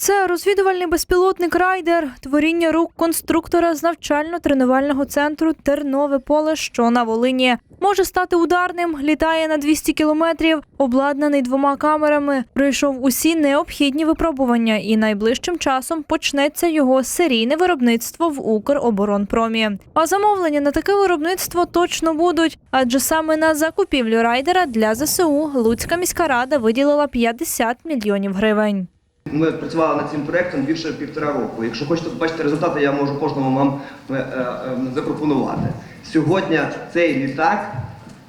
Це розвідувальний безпілотник Райдер, творіння рук конструктора з навчально-тренувального центру Тернове поле, що на Волині. Може стати ударним, літає на 200 кілометрів, обладнаний двома камерами. Пройшов усі необхідні випробування, і найближчим часом почнеться його серійне виробництво в Укроборонпромі. А замовлення на таке виробництво точно будуть, адже саме на закупівлю райдера для ЗСУ Луцька міська рада виділила 50 мільйонів гривень. Ми працювали над цим проектом більше півтора року. Якщо хочете побачити результати, я можу кожному вам е, е, е, запропонувати. Сьогодні цей літак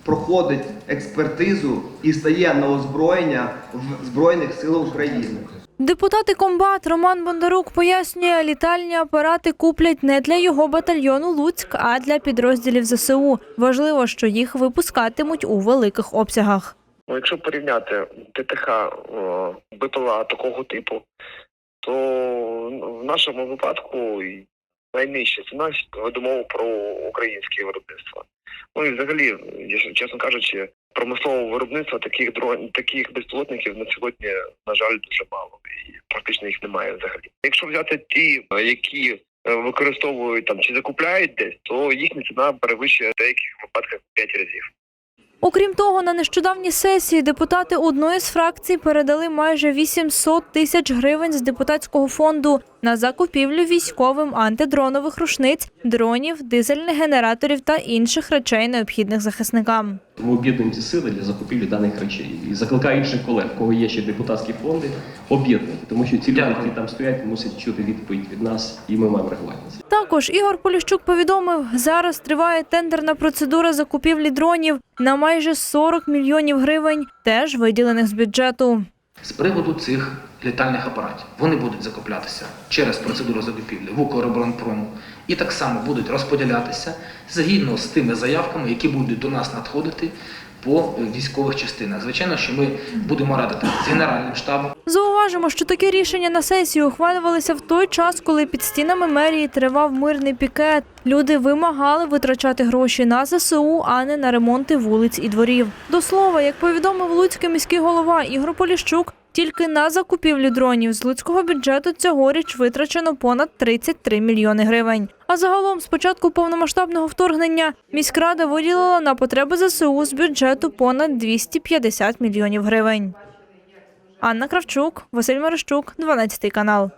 проходить експертизу і стає на озброєння в Збройних силах України. Депутати комбат Роман Бондарук пояснює, літальні апарати куплять не для його батальйону Луцьк, а для підрозділів ЗСУ. Важливо, що їх випускатимуть у великих обсягах. Ну, якщо порівняти ТТХ о, БПЛА такого типу, то ну, в нашому випадку найнижча ціна веде про українське виробництво. Ну і взагалі, чесно кажучи, промислового виробництва таких дрон, таких безпілотників на сьогодні, на жаль, дуже мало і практично їх немає взагалі. Якщо взяти ті, е, які е, використовують там чи закупляють десь, то їхня ціна перевищує деяких випадках 5 разів. Окрім того, на нещодавній сесії депутати одної з фракцій передали майже 800 тисяч гривень з депутатського фонду на закупівлю військовим антидронових рушниць, дронів, дизельних генераторів та інших речей, необхідних захисникам. Тому об'єднуємо ці сили для закупівлі даних речей. І закликаю інших колег, кого є ще депутатські фонди, об'єднувати, тому що ці люди, які там стоять, мусять чути відповідь від нас, і ми маємо реагувати на це. Також Ігор Поліщук повідомив, зараз триває тендерна процедура закупівлі дронів на майже 40 мільйонів гривень, теж виділених з бюджету. З приводу цих літальних апаратів. Вони будуть закуплятися через процедуру закупівлі в Укроборонпрому і так само будуть розподілятися згідно з тими заявками, які будуть до нас надходити по е, військових частинах. Звичайно, що ми будемо радити з генеральним штабом. Зауважимо, що таке рішення на сесії ухвалювалися в той час, коли під стінами мерії тривав мирний пікет. Люди вимагали витрачати гроші на ЗСУ, а не на ремонти вулиць і дворів. До слова, як повідомив Луцький міський голова Ігор Поліщук, тільки на закупівлю дронів з луцького бюджету цьогоріч витрачено понад 33 мільйони гривень. А загалом, з початку повномасштабного вторгнення, міськрада виділила на потреби ЗСУ з бюджету понад 250 мільйонів гривень. Анна Кравчук, Василь Мерещук, 12 канал.